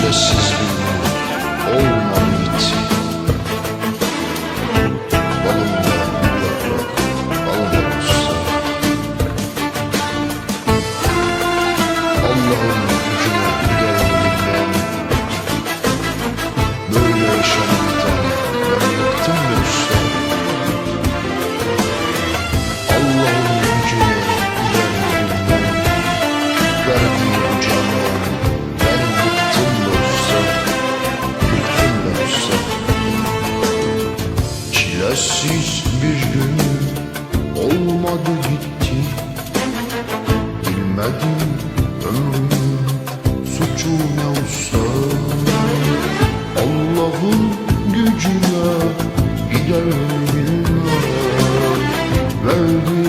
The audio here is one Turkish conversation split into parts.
Merciless hiçbir gün olmadı gitti. Bilmedim ömrümün suçu ne usta Allah'ın gücüne gider bilmem. Verdi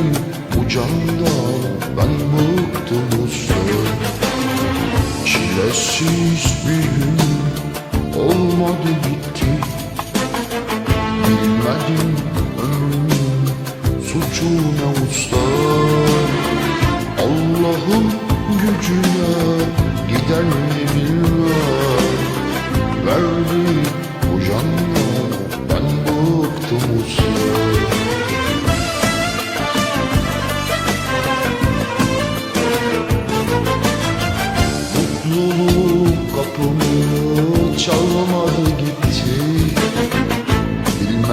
bu canda ben bıktım usta. Çilesiz bir gün olmadı gitti. Bilmedim ömrümün suçu ne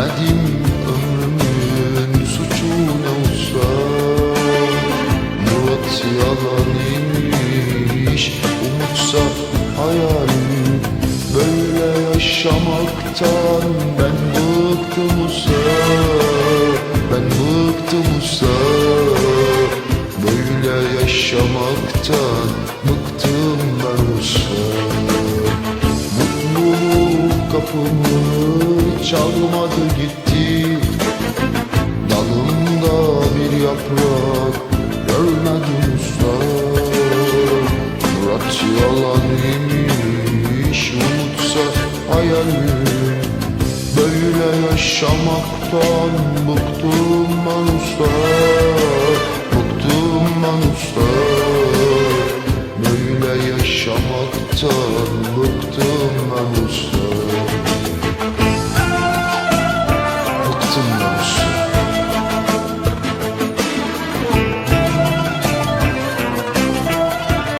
Bilmedim ömrümün suçu ne olsa Murat yalan imiş Umutsa hayal Böyle yaşamaktan ben bıktım usta Ben bıktım usta. Böyle yaşamaktan bıktım ben usta. Mutluluk kapımı çalmadı gitti. Dalımda bir yaprak görmedim usta. Murat yalan imiş umutsa hayal Böyle yaşamaktan bıktım ben